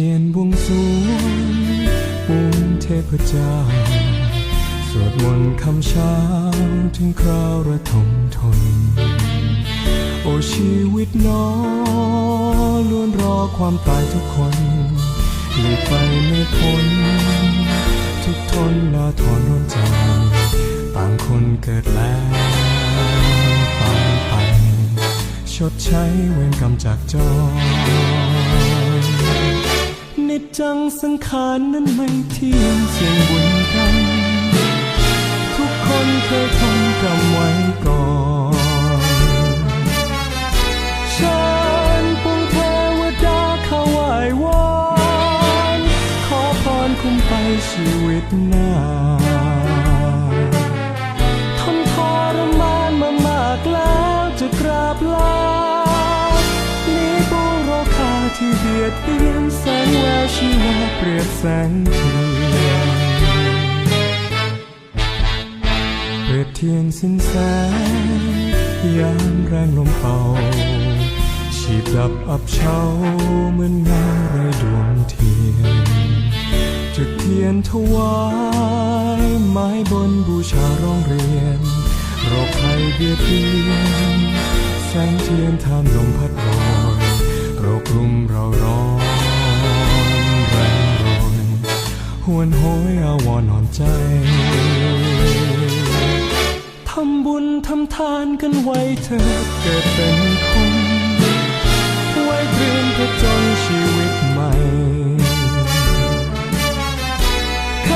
ทียนบวงสวงปูนเทพเจ้า สวดมนต์คำเช้าถึงคราวระทมทน โอชีวิตน้อล้วนรอความตายทุกคนหลีกไปไม่พ้น ทุกทนนาทอนร้อนใจต่างคนเกิดแล้วต่างไป ชดใช้เวรกรรมจากจอ นิจจังสังขารนั้นไม่เที่ยงเสียงบุญกันทุกคนเคยทำกรรมไว้ก่อนฉันปวงเทวดาเข้าไหว้วอนขอพรคุ้มไปชีวิตหน้า ที่เบียดเบียนแสงแววชีวาเปรียบแสงเทียนเปรียบเทียนสิ้นแสงยามแรงลมเป่าชีพดับอับเฉาเหมือนเงาไรดวงเทียนจุดเทียนถวายไม้บนบูชาร้องเรียนโรคภัยเบียดเบียนแสงเทียนทามลมพัดโรย โราครุมเราร้อนแรงโรยหวนโหยอาวรนอนใจ ทำบุญทำทานกันไว้เถิดเกิดเป็นคน ไว้เตรียมผจญชีวิตใหม่เค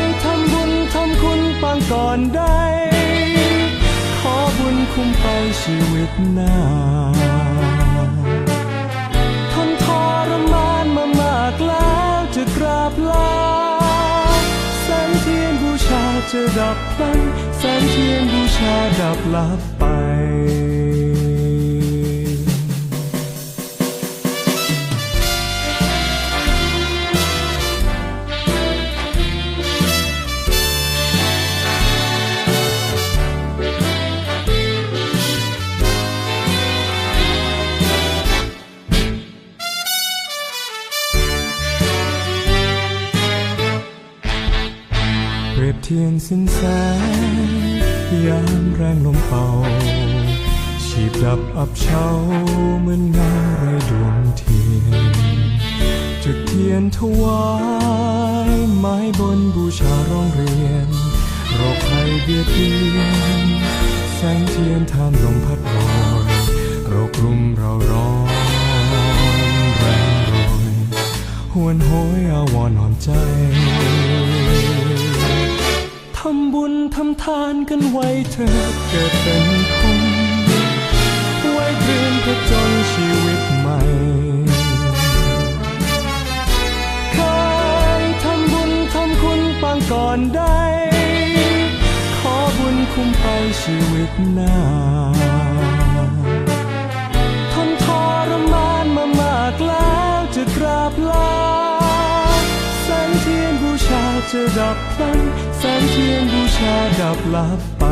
ยทำบุญทำคุณปางก่อนได้ ขอบุญคุ้มไปชีวิตหน้า บลาแสงเทียนบูชาจะดับพลันแสงเทียนบูชาดับลับไป เถียบเทียนสิ้นแสงยามแรงลมเป่า ชีพดับอับเฉาเหมือนเงาไรดวงเทียน จุดเทียนถวายไม้บนบูชาร้องเรียนโรคภัยเบียดเบียน แสงเทียนทามลมพัดโรยโรครุมเราำบุญทำทานกันไว้เถิดเกิดเป็นคน ไว้เตรียมผจญชีวิตใหม่เคยทำบุญทำคุณปางก่อนได้ ขอบุญคุ้มไปชีวิตหน้าทนทรมานมามากแล้วจะกราบลา จะดับพลันแสงเทียนบูชาดับลับไป